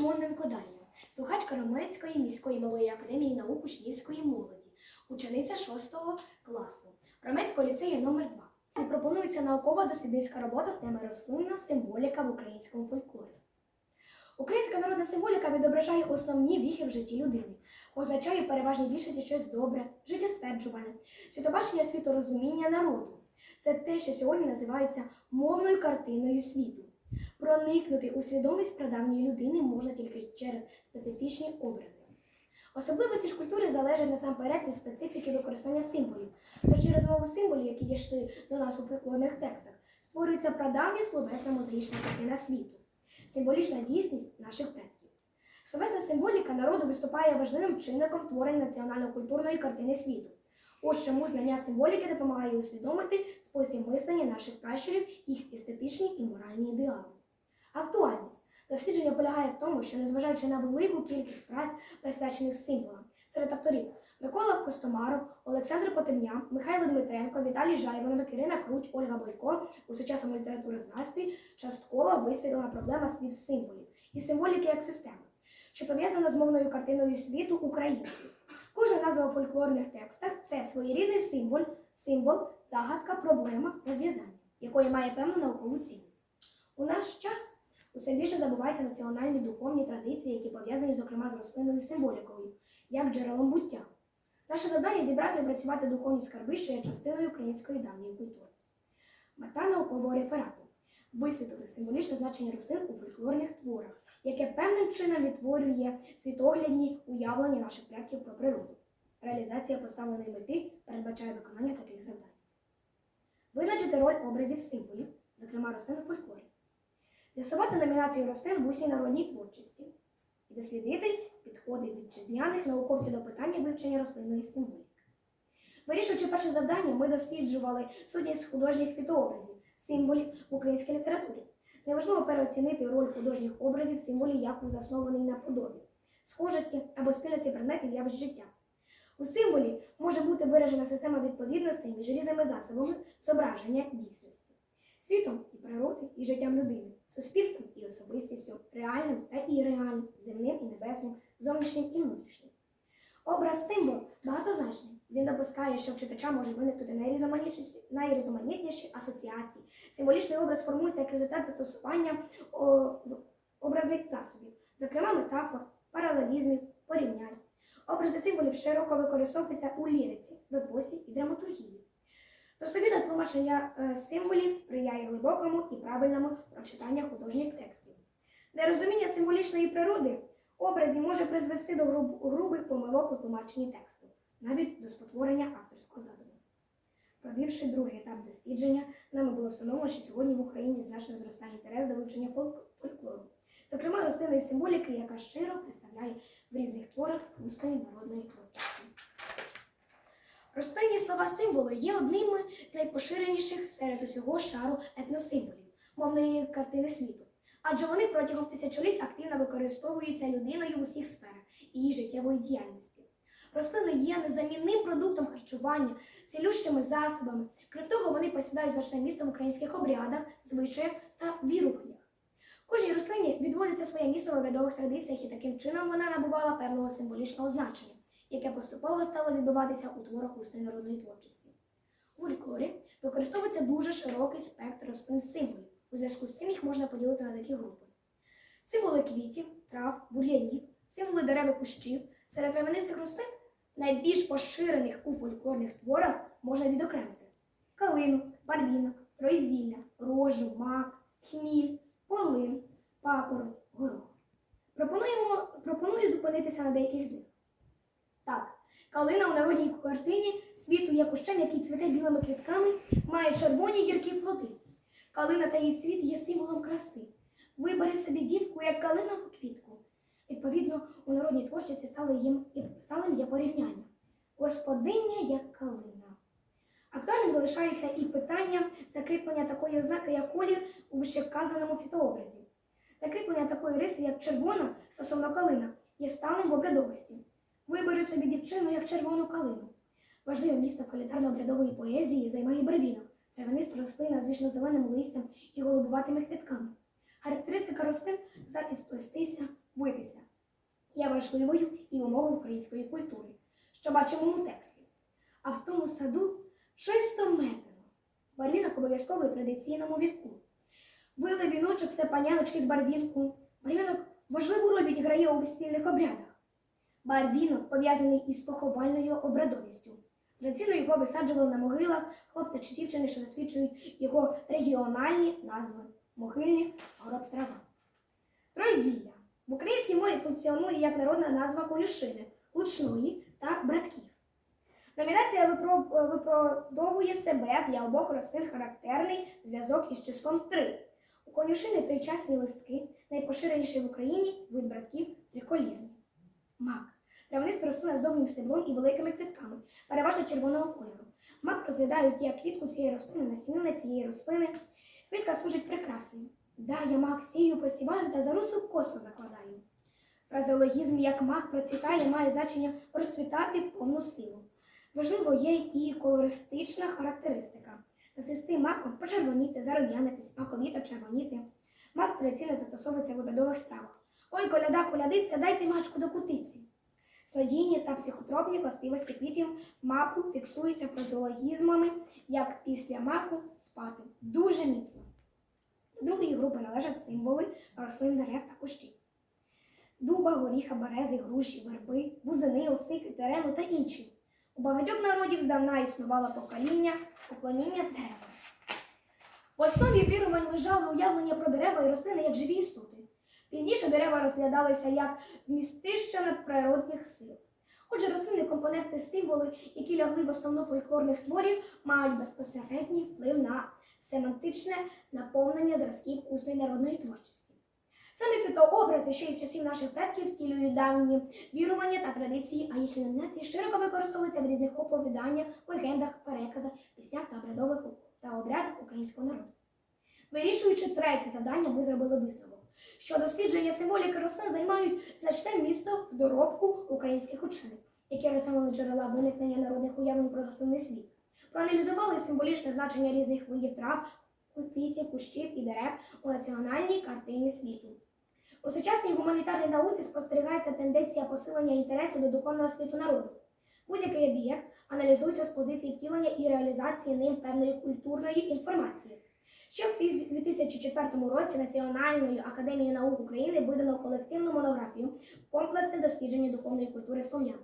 Монденко Дар'я, слухачка Ромецької міської малої академії наук учнівської молоді, учениця 6 класу Ромецького ліцею номер 2 Пропонується наукова дослідницька робота з теми рослинна символіка в українському фольклорі. Українська народна символіка відображає основні віхи в житті людини, означає переважній більшості щось добре, життєстверджуване, світобачення світорозуміння народу. Це те, що сьогодні називається мовною картиною світу. Проникнути у свідомість прадавньої людини можна тільки через специфічні образи. Особливості ж культури залежать насамперед від специфіки використання символів. Тож через мову символів, які дійшли до нас у фольклорних текстах, створюється прадавня словесна мозаїчна картина світу, символічна дійсність наших предків. Словесна символіка народу виступає важливим чинником творення національно-культурної картини світу. Ось чому знання символіки допомагає усвідомити спосіб мислення наших пращурів, їх естетичні і моральні ідеали. Актуальність дослідження полягає в тому, що незважаючи на велику кількість праць, присвячених символам, серед авторів Микола Костомаров, Олександр Потемня, Михайло Дмитренко, Віталій Жайвонок, Ірина Круть, Ольга Бойко у сучасному літературознавстві частково висвітлена проблема слів символів і символіки як системи, що пов'язана з мовною картиною світу українців. Кожна назва у фольклорних текстах це своєрідний символ, символ, загадка, проблема, розв'язання, якої має певну наукову цінність. У наш час усе більше забуваються національні духовні традиції, які пов'язані, зокрема, з рослинною символікою, як джерелом буття. Наше завдання зібрати і опрацювати духовні скарби, що є частиною української давньої культури. Мета наукового реферату висвітлити символічне значення рослин у фольклорних творах, яке певним чином відтворює світоглядні уявлення наших предків про природу. Реалізація поставленої мети передбачає виконання таких завдань. Визначити роль образів символів, зокрема рослин у фольклорі. З'ясувати номінацію рослин в усій народній творчості і дослідити підходи вітчизняних науковців до питання вивчення рослинної символіки. Вирішуючи перше завдання, ми досліджували сутність художніх фітообразів, символів в українській літературі. Неважливо переоцінити роль художніх образів символів як у заснований на подобі, схожості або спільності предметів явищ життя. У символі може бути виражена система відповідностей між різними засобами зображення дійсності, світом і природи, і життям людини, суспільством і особистістю, реальним та ірреальним, земним і небесним, зовнішнім і внутрішнім. Образ символ багатозначний. Він допускає, що в читача може виникнути найрізноманітніші, найрізноманітніші асоціації. Символічний образ формується як результат застосування о, образних засобів, зокрема метафор, паралелізмів, порівнянь. Образи символів широко використовуються у ліриці, в епосі і драматургії. Достовірне тлумачення е, символів сприяє глибокому і правильному прочитанню художніх текстів. Нерозуміння символічної природи образів може призвести до груб- грубих помилок у тлумаченні тексту, навіть до спотворення авторського задуму. Провівши другий етап дослідження, нами було встановлено, що сьогодні в Україні значно зростає інтерес до вивчення фольк- фольклору, зокрема рослинної символіки, яка щиро представляє в різних творах усної народної творчості. Рослинні слова символи є одними з найпоширеніших серед усього шару етносимволів мовної картини світу, адже вони протягом тисячоліть активно використовуються людиною в усіх сферах її життєвої діяльності. Рослини є незамінним продуктом харчування, цілющими засобами. Крім того, вони посідають значне місце в українських обрядах, звичаях та віруваннях. Кожній рослині відводиться своє місце в обрядових традиціях, і таким чином вона набувала певного символічного значення, яке поступово стало відбуватися у творах усної народної творчості. У фольклорі використовується дуже широкий спектр рослин символів. У зв'язку з цим їх можна поділити на такі групи: символи квітів, трав, бур'янів, символи дерев і кущів. Серед травянистих рослин найбільш поширених у фольклорних творах можна відокремити калину, барвінок, тройзілля, рожу, мак, хміль, полин, папороть, горох. Пропонуємо, пропоную зупинитися на деяких з них. Так, калина у народній картині світу є кущем, який цвіте білими квітками, має червоні гіркі плоди. Калина та її цвіт є символом краси. Вибери собі дівку як калинову квітку. Відповідно, у народній творчості стало їм сталим є порівняння. Господиня як калина. Актуальним залишається і питання закріплення такої ознаки, як колір у вищевказаному фітообразі. Закріплення такої риси, як червона стосовно калина, є сталим в обрядовості. Вибери собі дівчину як червону калину. Важливе місце в календарно-обрядової поезії займає барвінок, травяниста рослина з вічно-зеленим листям і голубуватими квітками. Характеристика рослин здатність сплестися, витися є важливою і умовою української культури, що бачимо у тексті. А в тому саду чисто метено. Барвінок обов'язково у традиційному вітку. Вили віночок все паняночки з барвінку. Барвінок важливу роль відіграє у весільних обрядах. Барвінок пов'язаний із поховальною обрядовістю. Традиційно його висаджували на могилах хлопця чи дівчини, що засвідчують його регіональні назви могильник, город трава. Трозілля в українській мові функціонує як народна назва конюшини, лучної та братків. Номінація виправдовує себе для обох рослин характерний зв'язок із числом 3. У конюшини тричасні листки, найпоширеніший в Україні вид братків триколірні. Мак. Травниста рослина з довгим стеблом і великими квітками, переважно червоного кольору. Мак розглядають як квітку цієї рослини, насінина цієї рослини. Квітка служить прикрасою. Да, я мак сію, посіваю та за русу косу закладаю. Фразеологізм як мак процвітає має значення розцвітати в повну силу. Важливо є і колористична характеристика. Засвісти маком почервоніти, зарум'янитись, маковіто червоніти. Мак традиційно застосовується в обрядових стравах. Ой, коляда, колядиця, дайте мачку до кутиці. Снодійні та психотропні властивості квітів маку фіксуються фразеологізмами, як після маку спати. Дуже міцно. До другої групи належать символи рослин дерев та кущів. Дуба, горіха, берези, груші, верби, бузини, осики, терену та інші. У багатьох народів здавна існувало покоління поклоніння деревам. В основі вірувань лежало уявлення про дерева і рослини як живі істоти. Пізніше дерева розглядалися як вмістища надприродних сил. Отже, рослинні компоненти символи, які лягли в основну фольклорних творів, мають безпосередній вплив на семантичне наповнення зразків усної народної творчості. Самі фітообрази, що із часів наших предків втілюють давні вірування та традиції, а їхні номінації широко використовуються в різних оповіданнях, легендах, переказах, піснях та обрядових та обрядах українського народу. Вирішуючи третє завдання, ми зробили висновок, що дослідження символіки рослин займають значне місто в доробку українських учених, які розглянули джерела виникнення народних уявлень про рослинний світ, проаналізували символічне значення різних видів трав, квітів, кущів і дерев у національній картині світу. У сучасній гуманітарній науці спостерігається тенденція посилення інтересу до духовного світу народу. Будь-який об'єкт аналізується з позиції втілення і реалізації ним певної культурної інформації. Ще в 2004 році Національною академією наук України видано колективну монографію Комплексне дослідження духовної культури слов'ян,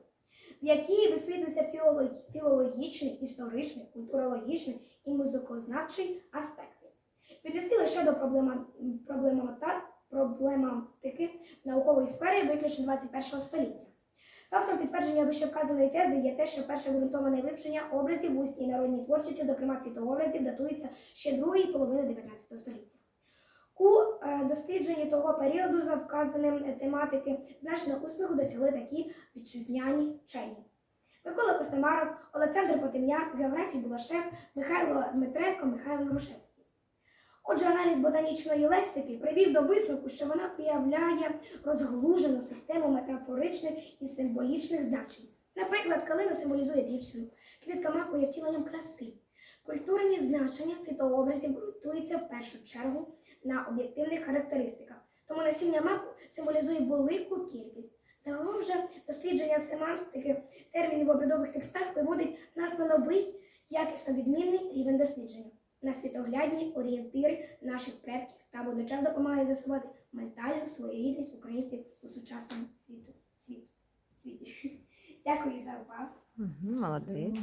в якій висвітлюються філолог- філологічний, історичний, культурологічний і музикознавчий аспекти. Віднесли лише до проблематики наукової сфери виключно 21 століття. Фактом підтвердження вищевказаної тези є те, що перше ґрунтоване вивчення образів в усній народній творчості, зокрема фітообразів, датується ще другої половини 19 століття. У е, дослідженні того періоду за вказаним е, тематики значно успіху досягли такі вітчизняні вчені. Микола Костомаров, Олександр Потемняк, географій Булашев, Михайло Дмитренко, Михайло Грушевський. Отже, аналіз ботанічної лексики привів до висновку, що вона виявляє розглужену систему метафоричних і символічних значень. Наприклад, калина символізує дівчину, квітка маку є втіленням краси. Культурні значення фітообразів ґрунтуються в першу чергу на об'єктивних характеристиках. Тому насіння маку символізує велику кількість. Загалом же дослідження семантики термінів в обрядових текстах виводить нас на новий, якісно відмінний рівень дослідження, на світоглядні орієнтири наших предків та водночас допомагає з'ясувати ментальну своєрідність українців у сучасному світу. світі. Дякую за увагу. Молодець.